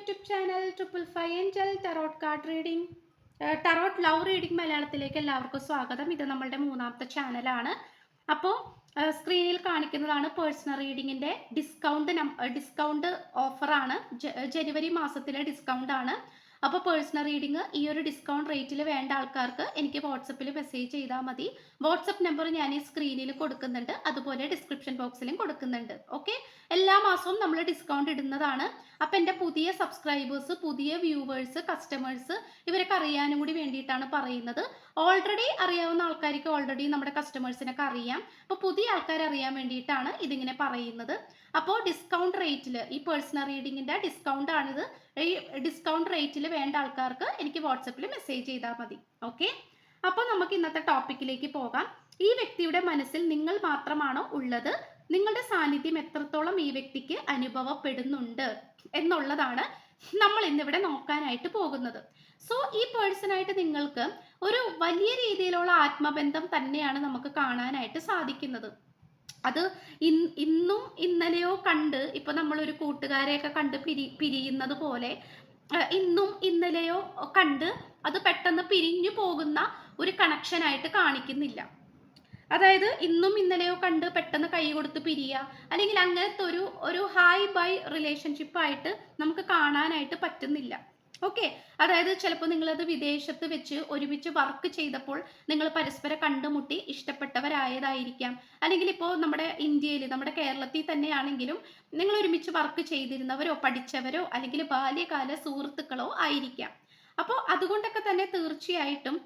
YouTube channel triple five angel tarot card reading tarot love reading മലയാളത്തിലേക്ക് എല്ലാവർക്കും സ്വാഗതം. ഇത് നമ്മളുടെ മൂന്നാമത്തെ ചാനലാണ്. അപ്പോൾ സ്ക്രീനിൽ കാണിക്കുന്നതാണ് പേഴ്സണൽ റീഡിങ്ങിന്റെ ഡിസ്കൗണ്ട് ഡിസ്കൗണ്ട് ഓഫറാണ്. ജനുവരി മാസത്തിലെ ഡിസ്കൗണ്ട് ആണ് അപ്പോൾ പേഴ്സണൽ റീഡിംഗ് ഈ ഒരു ഡിസ്കൗണ്ട് റേറ്റിൽ വേണ്ട ആൾക്കാർക്ക് എനിക്ക് വാട്സപ്പിൽ മെസ്സേജ് ചെയ്താൽ മതി. വാട്സപ്പ് നമ്പർ ഞാൻ ഈ സ്ക്രീനിൽ കൊടുക്കുന്നുണ്ട്. അതുപോലെ ഡിസ്ക്രിപ്ഷൻ ബോക്സിലും കൊടുക്കുന്നുണ്ട്. ഓക്കെ എല്ലാ മാസവും നമ്മൾ ഡിസ്കൗണ്ട് ഇടുന്നതാണ്. അപ്പം എന്റെ പുതിയ സബ്സ്ക്രൈബേഴ്സ് പുതിയ വ്യൂവേഴ്സ് കസ്റ്റമേഴ്സ് ഇവരൊക്കെ അറിയാനും കൂടി വേണ്ടിയിട്ടാണ് പറയുന്നത്. ഓൾറെഡി അറിയാവുന്ന ആൾക്കാർക്ക് ഓൾറെഡി നമ്മുടെ കസ്റ്റമേഴ്സിനൊക്കെ അറിയാം. അപ്പോൾ പുതിയ ആൾക്കാർ അറിയാൻ വേണ്ടിയിട്ടാണ് ഇതിങ്ങനെ പറയുന്നത്. അപ്പോൾ ഡിസ്കൗണ്ട് റേറ്റിൽ ഈ പേഴ്സണൽ റീഡിങ്ങിന്റെ ഡിസ്കൗണ്ട് ആണിത്. ഈ ഡിസ്കൗണ്ട് റേറ്റിൽ വേണ്ട ആൾക്കാർക്ക് എനിക്ക് വാട്സപ്പിൽ മെസ്സേജ് ചെയ്താൽ മതി. ഓക്കെ അപ്പോൾ നമുക്ക് ഇന്നത്തെ ടോപ്പിക്കിലേക്ക് പോകാം. ഈ വ്യക്തിയുടെ മനസ്സിൽ നിങ്ങൾ മാത്രമാണോ ഉള്ളത്? നിങ്ങളുടെ സാന്നിധ്യം എത്രത്തോളം ഈ വ്യക്തിക്ക് അനുഭവപ്പെടുന്നുണ്ട്? എന്നുള്ളതാണ് നമ്മൾ ഇന്നിവിടെ നോക്കാനായിട്ട് പോകുന്നത്. സോ ഈ പേഴ്സണായിട്ട് നിങ്ങൾക്ക് ഒരു വലിയ രീതിയിലുള്ള ആത്മബന്ധം തന്നെയാണ് നമുക്ക് കാണാനായിട്ട് സാധിക്കുന്നത്. അത് ഇന്നും ഇന്നലെയോ കണ്ട് ഇപ്പൊ നമ്മളൊരു കൂട്ടുകാരെയൊക്കെ കണ്ട് പിരി പിരിയുന്നത് പോലെ ഇന്നും ഇന്നലെയോ കണ്ട് അത് പെട്ടെന്ന് പിരിഞ്ഞു പോകുന്ന ഒരു കണക്ഷനായിട്ട് കാണിക്കുന്നില്ല. അതായത് ഇന്നും ഇന്നലെയോ കണ്ട് പെട്ടെന്ന് കൈ കൊടുത്ത് പിരിയുക അല്ലെങ്കിൽ അങ്ങനത്തെ ഒരു ഒരു ഹായ് ബൈ റിലേഷൻഷിപ്പ് ആയിട്ട് നമുക്ക് കാണാനായിട്ട് പറ്റുന്നില്ല. ഓക്കെ അതായത് ചിലപ്പോൾ നിങ്ങളത് വിദേശത്ത് വെച്ച് ഒരുമിച്ച് വർക്ക് ചെയ്തപ്പോൾ നിങ്ങൾ പരസ്പരം കണ്ടുമുട്ടി ഇഷ്ടപ്പെട്ടവരായതായിരിക്കാം അല്ലെങ്കിൽ ഇപ്പോൾ നമ്മുടെ ഇന്ത്യയിൽ നമ്മുടെ കേരളത്തിൽ തന്നെയാണെങ്കിലും നിങ്ങൾ ഒരുമിച്ച് വർക്ക് ചെയ്തിരുന്നവരോ പഠിച്ചവരോ അല്ലെങ്കിൽ ബാല്യകാല സുഹൃത്തുക്കളോ ആയിരിക്കാം. അപ്പോൾ അതുകൊണ്ടൊക്കെ തന്നെ തീർച്ചയായിട്ടും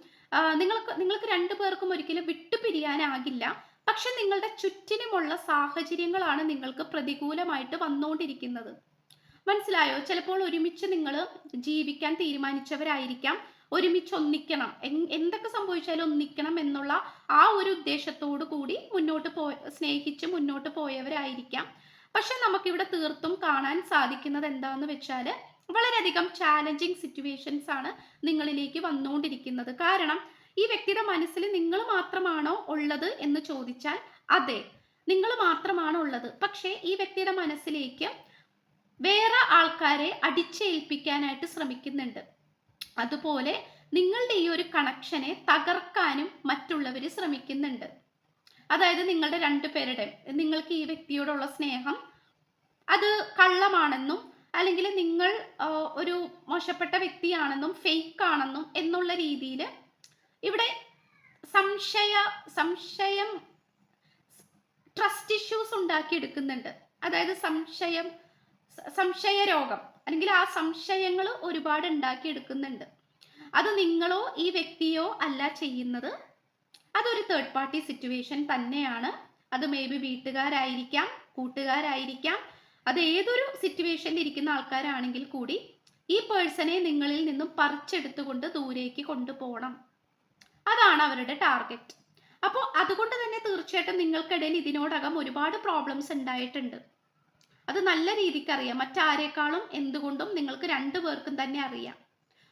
നിങ്ങൾക്ക് നിങ്ങൾക്ക് രണ്ടു പേർക്കും ഒരിക്കലും വിട്ടുപിരിയാനാകില്ല. പക്ഷെ നിങ്ങളുടെ ചുറ്റിനുമുള്ള സാഹചര്യങ്ങളാണ് നിങ്ങൾക്ക് പ്രതികൂലമായിട്ട് വന്നുകൊണ്ടിരിക്കുന്നത് മനസ്സിലായോ? ചിലപ്പോൾ ഒരുമിച്ച് നിങ്ങൾ ജീവിക്കാൻ തീരുമാനിച്ചവരായിരിക്കാം. ഒരുമിച്ച് ഒന്നിക്കണം എന്തൊക്കെ സംഭവിച്ചാലും ഒന്നിക്കണം എന്നുള്ള ആ ഒരു ഉദ്ദേശത്തോടു കൂടി മുന്നോട്ട് പോ സ്നേഹിച്ച് മുന്നോട്ട് പോയവരായിരിക്കാം. പക്ഷെ നമുക്കിവിടെ തീർത്തും കാണാൻ സാധിക്കുന്നത് എന്താന്ന് വെച്ചാൽ വളരെയധികം ചാലഞ്ചിങ് സിറ്റുവേഷൻസ് ആണ് നിങ്ങളിലേക്ക് വന്നുകൊണ്ടിരിക്കുന്നത് കാരണം ഈ വ്യക്തിയുടെ മനസ്സിൽ നിങ്ങൾ മാത്രമാണോ ഉള്ളത് എന്ന് ചോദിച്ചാൽ അതെ നിങ്ങൾ മാത്രമാണോ ഉള്ളത്. പക്ഷേ ഈ വ്യക്തിയുടെ മനസ്സിലേക്ക് വേറെ ആൾക്കാരെ അടിച്ചേൽപ്പിക്കാനായിട്ട് ശ്രമിക്കുന്നുണ്ട്. അതുപോലെ നിങ്ങളുടെ ഈ ഒരു കണക്ഷനെ തകർക്കാനും മറ്റുള്ളവർ ശ്രമിക്കുന്നുണ്ട്. അതായത് നിങ്ങളുടെ രണ്ടു പേരുടെ നിങ്ങൾക്ക് ഈ വ്യക്തിയോടുള്ള സ്നേഹം അത് കള്ളമാണെന്നും അല്ലെങ്കിൽ നിങ്ങൾ ഒരു മോശപ്പെട്ട വ്യക്തിയാണെന്നും ഫേക്ക് ആണെന്നും എന്നുള്ള രീതിയിൽ ഇവിടെ സംശയ സംശയം ട്രസ്റ്റ് ഇഷ്യൂസ് ഉണ്ടാക്കിയെടുക്കുന്നുണ്ട്. അതായത് സംശയം സംശയ രോഗം. അല്ലെങ്കിൽ ആ സംശയങ്ങൾ ഒരുപാട് ഉണ്ടാക്കിയെടുക്കുന്നുണ്ട്. അത് നിങ്ങളോ ഈ വ്യക്തിയോ അല്ല ചെയ്യുന്നത്. അതൊരു തേർഡ് പാർട്ടി സിറ്റുവേഷൻ തന്നെയാണ്. അത് മേ ബി വീട്ടുകാരായിരിക്കാം കൂട്ടുകാരായിരിക്കാം. അത് ഏതൊരു സിറ്റുവേഷനിൽ ഇരിക്കുന്ന ആൾക്കാരാണെങ്കിൽ കൂടി ഈ പേഴ്സണെ നിങ്ങളിൽ നിന്നും പറിച്ചെടുത്തുകൊണ്ട് ദൂരേക്ക് കൊണ്ടുപോകണം. അതാണ് അവരുടെ ടാർഗറ്റ് അപ്പോൾ അതുകൊണ്ട് തന്നെ തീർച്ചയായിട്ടും നിങ്ങൾക്കിടയിൽ ഇതിനോടകം ഒരുപാട് പ്രോബ്ലംസ് ഉണ്ടായിട്ടുണ്ട്. അത് നല്ല രീതിക്ക് അറിയാം. മറ്റാരേക്കാളും എന്തുകൊണ്ടും നിങ്ങൾക്ക് രണ്ടു പേർക്കും തന്നെ അറിയാം.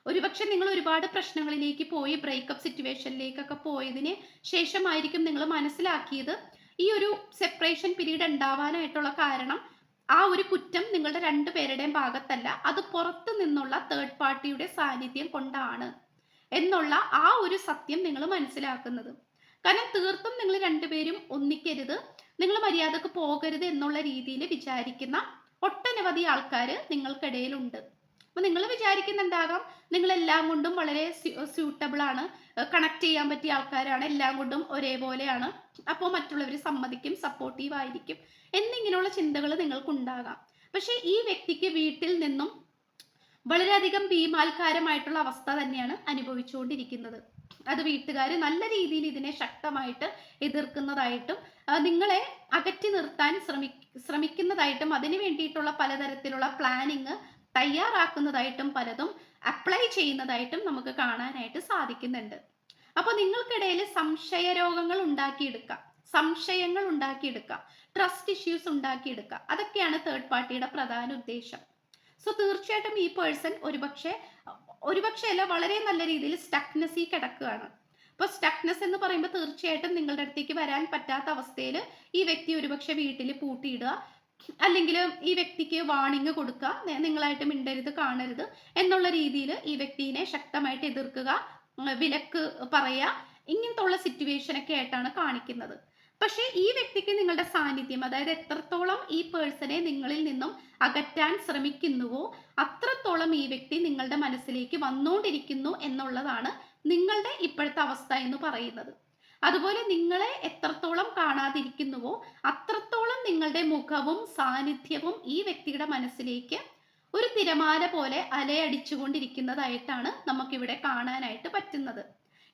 ഒരുപക്ഷെ നിങ്ങൾ ഒരുപാട് പ്രശ്നങ്ങളിലേക്ക് പോയി ബ്രേക്കപ്പ് സിറ്റുവേഷനിലേക്കൊക്കെ പോയതിന് ശേഷമായിരിക്കും നിങ്ങൾ മനസ്സിലാക്കിയത്. ഈ ഒരു സെപ്പറേഷൻ പീരീഡ് ഉണ്ടാവാനായിട്ടുള്ള കാരണം ആ ഒരു കുറ്റം നിങ്ങളുടെ രണ്ടുപേരുടെയും ഭാഗത്തല്ല അത് പുറത്തു നിന്നുള്ള തേർഡ് പാർട്ടിയുടെ സാന്നിധ്യം കൊണ്ടാണ്. എന്നുള്ള ആ ഒരു സത്യം നിങ്ങൾ മനസ്സിലാക്കുന്നത്. കാരണം തീർത്തും നിങ്ങൾ രണ്ടുപേരും ഒന്നിക്കരുത്. നിങ്ങൾ മര്യാദയ്ക്ക് പോകരുത് എന്നുള്ള രീതിയിൽ വിചാരിക്കുന്ന ഒട്ടനവധി ആൾക്കാർ നിങ്ങൾക്കിടയിലുണ്ട്. അപ്പൊ നിങ്ങൾ വിചാരിക്കുന്നുണ്ടാകാം നിങ്ങൾ എല്ലാം കൊണ്ടും വളരെ സ്യൂട്ടബിൾ ആണ്. കണക്ട് ചെയ്യാൻ പറ്റിയ ആൾക്കാരാണ്. എല്ലാം കൊണ്ടും ഒരേപോലെയാണ്. അപ്പോൾ മറ്റുള്ളവർ സമ്മതിക്കും സപ്പോർട്ടീവ് ആയിരിക്കും എന്നിങ്ങനെയുള്ള ചിന്തകൾ നിങ്ങൾക്കുണ്ടാകാം. പക്ഷേ ഈ വ്യക്തിക്ക് വീട്ടിൽ നിന്നും വളരെയധികം ഭീമാൽക്കാരമായിട്ടുള്ള അവസ്ഥ തന്നെയാണ് അനുഭവിച്ചുകൊണ്ടിരിക്കുന്നത്. അത് വീട്ടുകാർ നല്ല രീതിയിൽ ഇതിനെ ശക്തമായിട്ട് എതിർക്കുന്നതായിട്ടും നിങ്ങളെ അകറ്റി നിർത്താൻ ശ്രമി ശ്രമിക്കുന്നതായിട്ടും അതിനു വേണ്ടിയിട്ടുള്ള പലതരത്തിലുള്ള പ്ലാനിങ് തയ്യാറാക്കുന്നതായിട്ടും പലതും അപ്ലൈ ചെയ്യുന്നതായിട്ടും നമുക്ക് കാണാനായിട്ട് സാധിക്കുന്നുണ്ട്. അപ്പോൾ നിങ്ങൾക്കിടയിൽ സംശയ രോഗങ്ങൾ ഉണ്ടാക്കിയെടുക്കാം സംശയങ്ങൾ ഉണ്ടാക്കിയെടുക്കാം ട്രസ്റ്റ് ഇഷ്യൂസ് ഉണ്ടാക്കിയെടുക്കാം അതൊക്കെയാണ് തേർഡ് പാർട്ടിയുടെ പ്രധാന ഉദ്ദേശം. സോ തീർച്ചയായിട്ടും ഈ പേഴ്സൺ ഒരുപക്ഷെ ഒരുപക്ഷെ അല്ല വളരെ നല്ല രീതിയിൽ സ്റ്റക്നെസ്സിൽ കിടക്കുകയാണ്. അപ്പോൾ സ്റ്റക്നെസ് എന്ന് പറയുമ്പോൾ തീർച്ചയായിട്ടും നിങ്ങളുടെ അടുത്തേക്ക് വരാൻ പറ്റാത്ത അവസ്ഥയിൽ ഈ വ്യക്തി ഒരുപക്ഷെ വീട്ടിൽ പൂട്ടിയിടുക അല്ലെങ്കിൽ ഈ വ്യക്തിക്ക് വാണിംഗ് കൊടുക്കുക നിങ്ങളായിട്ട് മിണ്ടരുത് കാണരുത് എന്നുള്ള രീതിയിൽ ഈ വ്യക്തിനെ ശക്തമായിട്ട് എതിർക്കുക വിലക്ക് പറയുക ഇങ്ങനത്തെ ഉള്ള സിറ്റുവേഷൻ ഒക്കെ ആയിട്ടാണ് കാണിക്കുന്നത്. പക്ഷേ ഈ വ്യക്തിക്ക് നിങ്ങളുടെ സാന്നിധ്യം അതായത് എത്രത്തോളം ഈ പേഴ്സണെ നിങ്ങളിൽ നിന്നും അകറ്റാൻ ശ്രമിക്കുന്നുവോ അത്രത്തോളം ഈ വ്യക്തി നിങ്ങളുടെ മനസ്സിലേക്ക് വന്നുകൊണ്ടിരിക്കുന്നു എന്നുള്ളതാണ് നിങ്ങളുടെ ഇപ്പോഴത്തെ അവസ്ഥ എന്ന് പറയുന്നത്. അതുപോലെ നിങ്ങളെ എത്രത്തോളം കാണാതിരിക്കുന്നുവോ അത്രത്തോളം നിങ്ങളുടെ മുഖവും സാന്നിധ്യവും ഈ വ്യക്തിയുടെ മനസ്സിലേക്ക് ഒരു തിരമാല പോലെ അലയടിച്ചുകൊണ്ടിരിക്കുന്നതായിട്ടാണ് നമുക്കിവിടെ കാണാനായിട്ട് പറ്റുന്നത്.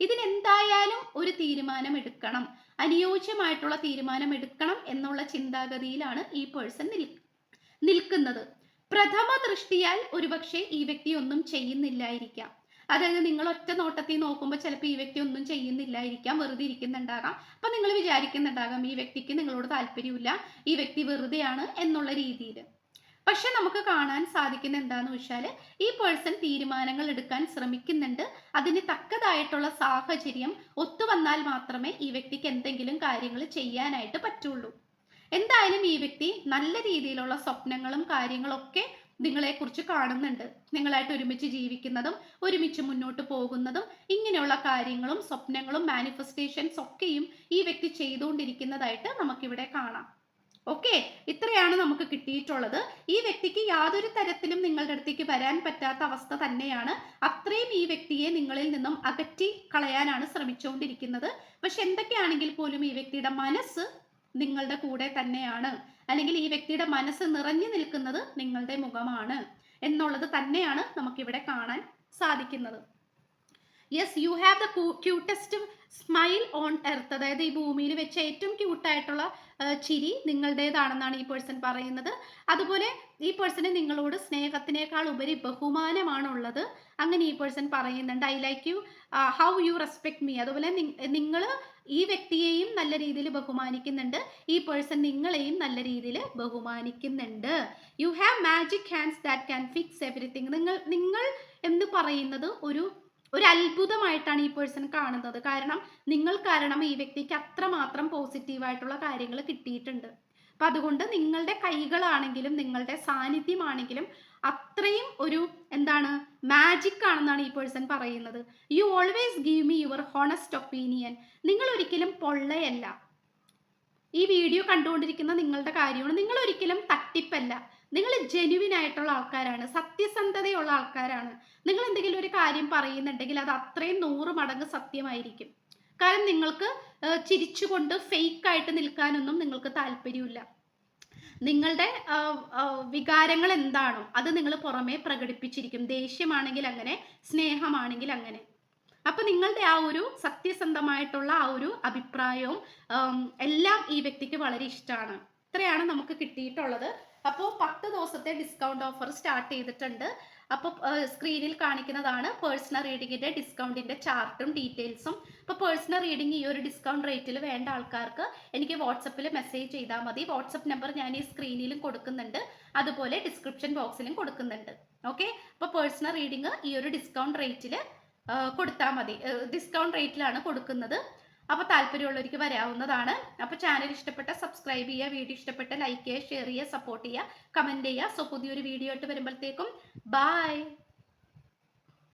ഇതിനെന്തായാലും ഒരു തീരുമാനം എടുക്കണം അനുയോജ്യമായിട്ടുള്ള തീരുമാനം എടുക്കണം എന്നുള്ള ചിന്താഗതിയിലാണ് ഈ പേഴ്സൺ നിൽ നിൽക്കുന്നത്. പ്രഥമ ദൃഷ്ടിയാൽ ഒരുപക്ഷെ ഈ വ്യക്തി ഒന്നും ചെയ്യുന്നില്ലായിരിക്കാം. അതായത് നിങ്ങൾ ഒറ്റ നോട്ടത്തിൽ നോക്കുമ്പോൾ ചിലപ്പോൾ ഈ വ്യക്തി ഒന്നും ചെയ്യുന്നില്ലായിരിക്കാം വെറുതെ ഇരിക്കുന്നുണ്ടാകാം. അപ്പം നിങ്ങൾ വിചാരിക്കുന്നുണ്ടാകാം ഈ വ്യക്തിക്ക് നിങ്ങളോട് താല്പര്യമില്ല ഈ വ്യക്തി വെറുതെയാണ് എന്നുള്ള രീതിയിൽ. പക്ഷെ നമുക്ക് കാണാൻ സാധിക്കുന്ന എന്താന്ന് വെച്ചാൽ ഈ പേഴ്സൺ തീരുമാനങ്ങൾ എടുക്കാൻ ശ്രമിക്കുന്നുണ്ട്. അതിന് തക്കതായിട്ടുള്ള സാഹചര്യം ഒത്തുവന്നാൽ മാത്രമേ ഈ വ്യക്തിക്ക് എന്തെങ്കിലും കാര്യങ്ങൾ ചെയ്യാനായിട്ട് പറ്റുള്ളൂ. എന്തായാലും ഈ വ്യക്തി നല്ല രീതിയിലുള്ള സ്വപ്നങ്ങളും കാര്യങ്ങളൊക്കെ നിങ്ങളെക്കുറിച്ച് കാണുന്നുണ്ട്. നിങ്ങളായിട്ട് ഒരുമിച്ച് ജീവിക്കുന്നതും ഒരുമിച്ച് മുന്നോട്ട് പോകുന്നതും ഇങ്ങനെയുള്ള കാര്യങ്ങളും സ്വപ്നങ്ങളും മാനിഫെസ്റ്റേഷൻസ് ഒക്കെയും ഈ വ്യക്തി ചെയ്തുകൊണ്ടിരിക്കുന്നതായിട്ട് നമുക്കിവിടെ കാണാം. ഓക്കെ ഇത്രയാണ് നമുക്ക് കിട്ടിയിട്ടുള്ളത്. ഈ വ്യക്തിക്ക് യാതൊരു തരത്തിലും നിങ്ങളുടെ അടുത്തേക്ക് വരാൻ പറ്റാത്ത അവസ്ഥ തന്നെയാണ്. അത്രയും ഈ വ്യക്തിയെ നിങ്ങളിൽ നിന്നും അകറ്റി കളയാനാണ് ശ്രമിച്ചുകൊണ്ടിരിക്കുന്നത്. പക്ഷെ എന്തൊക്കെയാണെങ്കിൽ പോലും ഈ വ്യക്തിയുടെ മനസ്സ് നിങ്ങളുടെ കൂടെ തന്നെയാണ്. അല്ലെങ്കിൽ ഈ വ്യക്തിയുടെ മനസ്സ് നിറഞ്ഞു നിൽക്കുന്നത് നിങ്ങളുടെ മുഖമാണ് എന്നുള്ളത് തന്നെയാണ് നമുക്കിവിടെ കാണാൻ സാധിക്കുന്നത്. Yes you have the cutest smile on earth അതായത് ഈ ഭൂമിയിൽ വെച്ച് ഏറ്റവും ക്യൂട്ടായിട്ടുള്ള ചിരി നിങ്ങളുടേതാണെന്നാണ് ഈ പേഴ്സൺ പറയുന്നത്. അതുപോലെ ഈ പേഴ്സണ് നിങ്ങളോട് സ്നേഹത്തിനേക്കാൾ ഉപരി ബഹുമാനമാണുള്ളത്. അങ്ങനെ ഈ പേഴ്സൺ പറയുന്നുണ്ട് I like you how you respect me അതുപോലെ നിങ്ങൾ ഈ വ്യക്തിയെയും നല്ല രീതിയിൽ ബഹുമാനിക്കുന്നുണ്ട്. ഈ പേഴ്സൺ നിങ്ങളെയും നല്ല രീതിയിൽ ബഹുമാനിക്കുന്നുണ്ട്. You have magic hands that can fix everything നിങ്ങൾ നിങ്ങൾ എന്ന് പറയുന്നത് ഒരു ഒരു അത്ഭുതമായിട്ടാണ് ഈ പേഴ്സൺ കാണുന്നത്. കാരണം നിങ്ങൾ കാരണം ഈ വ്യക്തിക്ക് അത്രമാത്രം പോസിറ്റീവായിട്ടുള്ള കാര്യങ്ങൾ കിട്ടിയിട്ടുണ്ട്. അപ്പം അതുകൊണ്ട് നിങ്ങളുടെ കൈകളാണെങ്കിലും നിങ്ങളുടെ സാന്നിധ്യമാണെങ്കിലും അത്രയും ഒരു എന്താണ് മാജിക് ആണെന്നാണ് ഈ പേഴ്സൺ പറയുന്നത്. You always give me your honest opinion നിങ്ങൾ ഒരിക്കലും പൊള്ളയല്ല. ഈ വീഡിയോ കണ്ടുകൊണ്ടിരിക്കുന്ന നിങ്ങളുടെ കാര്യമാണ്. നിങ്ങൾ ഒരിക്കലും തട്ടിപ്പല്ല. നിങ്ങൾ ജെനുവിൻ ആയിട്ടുള്ള ആൾക്കാരാണ്. സത്യസന്ധതയുള്ള ആൾക്കാരാണ്. നിങ്ങൾ എന്തെങ്കിലും ഒരു കാര്യം പറയുന്നുണ്ടെങ്കിൽ അത് അത്രയും നൂറ് മടങ്ങ് സത്യമായിരിക്കും. കാരണം നിങ്ങൾക്ക് ചിരിച്ചുകൊണ്ട് ഫേക്ക് ആയിട്ട് നിൽക്കാനൊന്നും നിങ്ങൾക്ക് താല്പര്യമില്ല. നിങ്ങളുടെ വികാരങ്ങൾ എന്താണോ അത് നിങ്ങൾ പുറമേ പ്രകടിപ്പിച്ചിരിക്കും. ദേഷ്യമാണെങ്കിൽ അങ്ങനെ സ്നേഹമാണെങ്കിൽ അങ്ങനെ. അപ്പൊ നിങ്ങളുടെ ആ ഒരു സത്യസന്ധമായിട്ടുള്ള ആ ഒരു അഭിപ്രായവും എല്ലാം ഈ വ്യക്തിക്ക് വളരെ ഇഷ്ടമാണ്. ഇത്രയാണ് നമുക്ക് കിട്ടിയിട്ടുള്ളത്. അപ്പോൾ പത്ത് ദിവസത്തെ ഡിസ്കൗണ്ട് ഓഫർ സ്റ്റാർട്ട് ചെയ്തിട്ടുണ്ട്. അപ്പോൾ സ്ക്രീനിൽ കാണിക്കുന്നതാണ് പേഴ്സണൽ റീഡിങ്ങിന്റെ ഡിസ്കൗണ്ടിന്റെ ചാർട്ടും ഡീറ്റെയിൽസും അപ്പോൾ പേഴ്സണൽ റീഡിംഗ് ഈ ഒരു ഡിസ്കൗണ്ട് റേറ്റിൽ വേണ്ട ആൾക്കാർക്ക് എനിക്ക് വാട്സപ്പിൽ മെസ്സേജ് ചെയ്താൽ മതി. വാട്സപ്പ് നമ്പർ ഞാൻ ഈ സ്ക്രീനിലും കൊടുക്കുന്നുണ്ട്. അതുപോലെ ഡിസ്ക്രിപ്ഷൻ ബോക്സിലും കൊടുക്കുന്നുണ്ട്. ഓക്കെ അപ്പോൾ പേഴ്സണൽ റീഡിംഗ് ഈ ഒരു ഡിസ്കൗണ്ട് റേറ്റിൽ കൊടുത്താൽ മതി. ഡിസ്കൗണ്ട് റേറ്റിലാണ് കൊടുക്കുന്നത്. അപ്പോൾ താല്പര്യമുള്ളവർക്ക് വരാവുന്നതാണ്. അപ്പോൾ ചാനൽ ഇഷ്ടപ്പെട്ട സബ്സ്ക്രൈബ് ചെയ്യുക വീഡിയോ ഇഷ്ടപ്പെട്ട ലൈക്ക് ചെയ്യുക ഷെയർ ചെയ്യുക സപ്പോർട്ട് ചെയ്യുക കമന്റ് ചെയ്യുക. സോ പുതിയൊരു വീഡിയോ ആയിട്ട് വരുമ്പോഴത്തേക്കും. ബായ്